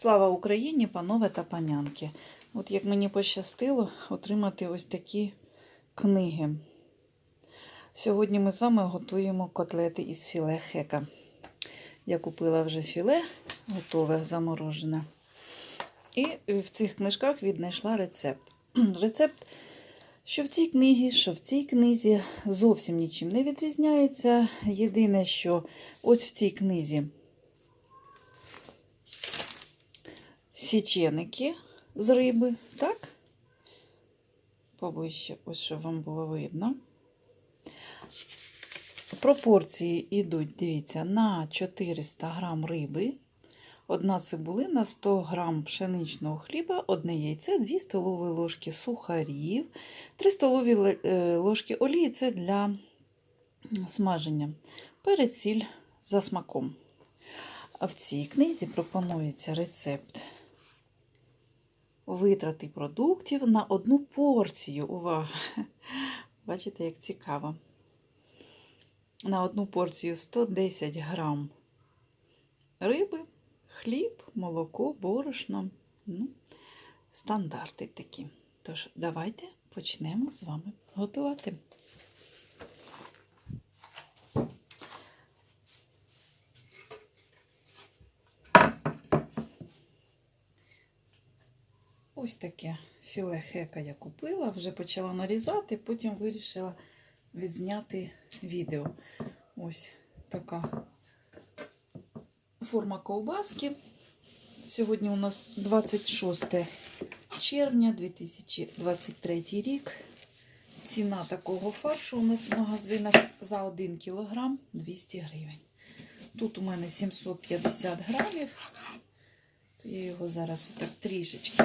Слава Україні, панове та панянки! От як мені пощастило отримати ось такі книги. Сьогодні ми з вами готуємо котлети із філе хека. Я купила вже філе, готове, заморожене. І в цих книжках віднайшла рецепт. Рецепт, що в цій книгі, що в цій книзі зовсім нічим не відрізняється. Єдине, що ось в цій книзі січеники з риби, так? Поближче, ось щоб вам було видно. Пропорції йдуть, дивіться, на 400 грам риби, одна цибулина, 100 грам пшеничного хліба, одне яйце, 2 столові ложки сухарів, 3 столові е, ложки олії це для смаження. Перець сіль за смаком. В цій книзі пропонується рецепт витрати продуктів на одну порцію. Увага! Бачите, як цікаво. На одну порцію 110 грам риби, хліб, молоко, борошно. Ну, стандарти такі. Тож, давайте почнемо з вами готувати. Ось таке філе хека я купила, вже почала нарізати, потім вирішила відзняти відео. Ось така форма ковбаски. Сьогодні у нас 26 червня 2023 рік. Ціна такого фаршу у нас в магазинах за 1 кг 200 гривень. Тут у мене 750 грамів. Я його зараз так трішечки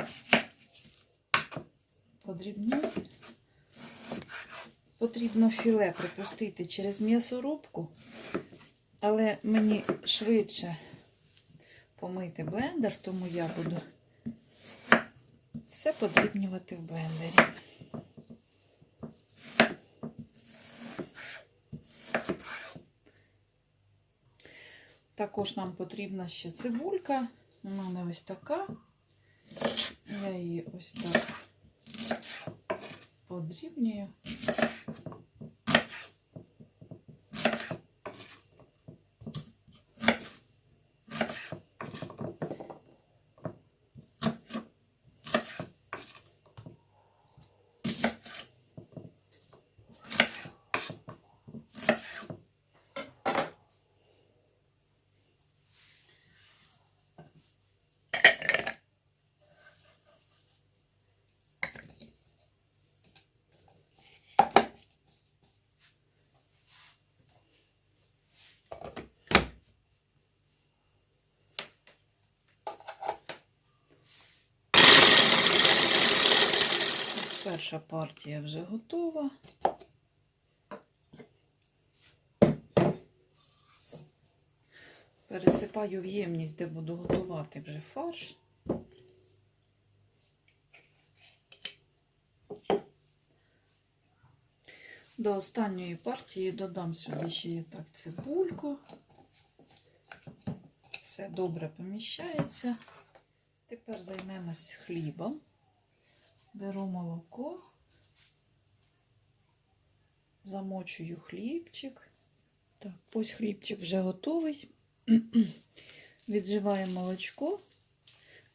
подрібню. Потрібно філе пропустити через м'ясорубку, але мені швидше помити блендер, тому я буду все подрібнювати в блендері. Також нам потрібна ще цибулька. У мене ось така. Я її ось так подрібнюю. Перша партія вже готова. Пересипаю в ємність, де буду готувати вже фарш. До останньої партії додам сюди ще є так цибульку. Все добре поміщається. Тепер займемось хлібом. Беру молоко, замочую хлібчик. Так, ось хлібчик вже готовий. Відживаємо молочко.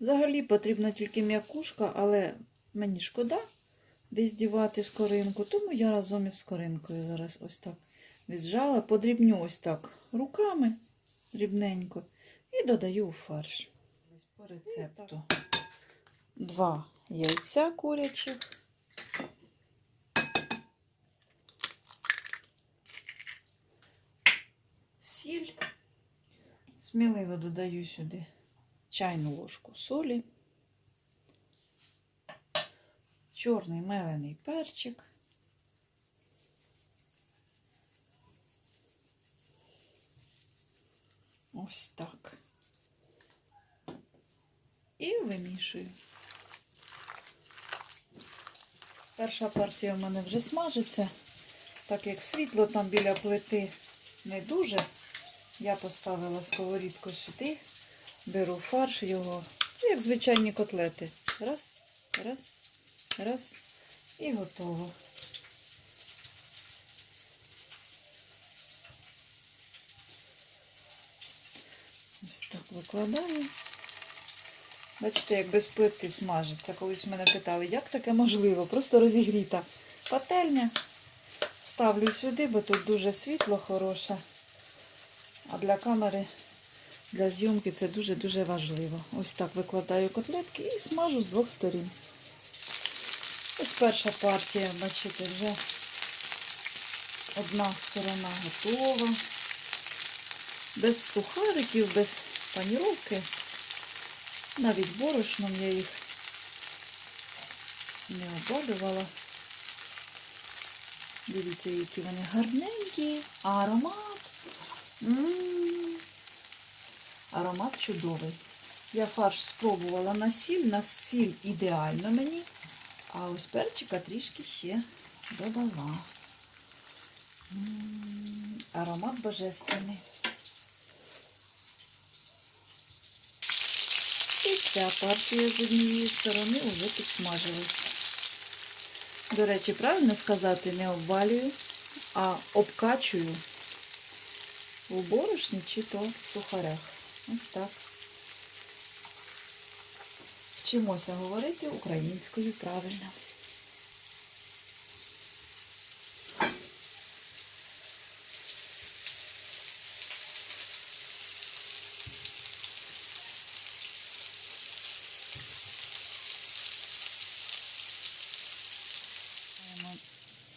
Взагалі потрібна тільки м'якушка, але мені шкода десь дівати скоринку, тому я разом із скоринкою зараз ось так віджала, подрібню ось так руками дрібненько і додаю у фарш. По рецепту два яйця курячих. Сіль. Сміливо додаю сюди чайну ложку солі, чорний мелений перчик. Ось так. І вимішую. Перша партія в мене вже смажиться, так як світло там біля плити не дуже. Я поставила сковорідку сюди, беру фарш, його як звичайні котлети. Раз, раз, раз. І готово. Ось так викладаю. Бачите, як без плити смажиться. Колись мене питали, як таке можливо? Просто розігріта пательня. Ставлю сюди, бо тут дуже світло хороше. А для камери, для зйомки це дуже-дуже важливо. Ось так викладаю котлетки і смажу з двох сторін. Ось перша партія, бачите, вже одна сторона готова. Без сухариків, без паніровки. Навіть борошном я їх не обвалювала. Дивіться, які вони гарненькі. Аромат. М, Аромат чудовий. Я фарш спробувала на сіль, на сіль ідеально мені. А ось перчика трішки ще додала. М, Аромат божественний. І ця партія з однієї сторони вже підсмажилась. До речі, правильно сказати, не обвалюю, а обкачую у борошні чи то в сухарях. Ось так. Вчимося говорити українською правильно.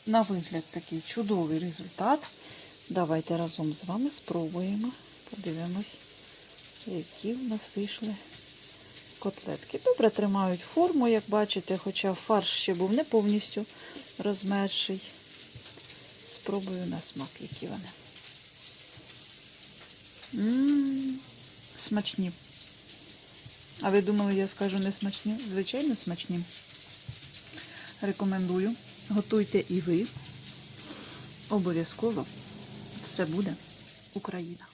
На вигляд такий чудовий результат. Давайте разом з вами спробуємо. Подивимось, які в нас вийшли котлетки. Добре тримають форму, як бачите, хоча фарш ще був не повністю розмерший. Спробую на смак, які вони. М, Смачні. А ви думали, я скажу не смачні? Звичайно, смачні. Рекомендую. Готуйте і ви. Обов'язково. Все буде Україна.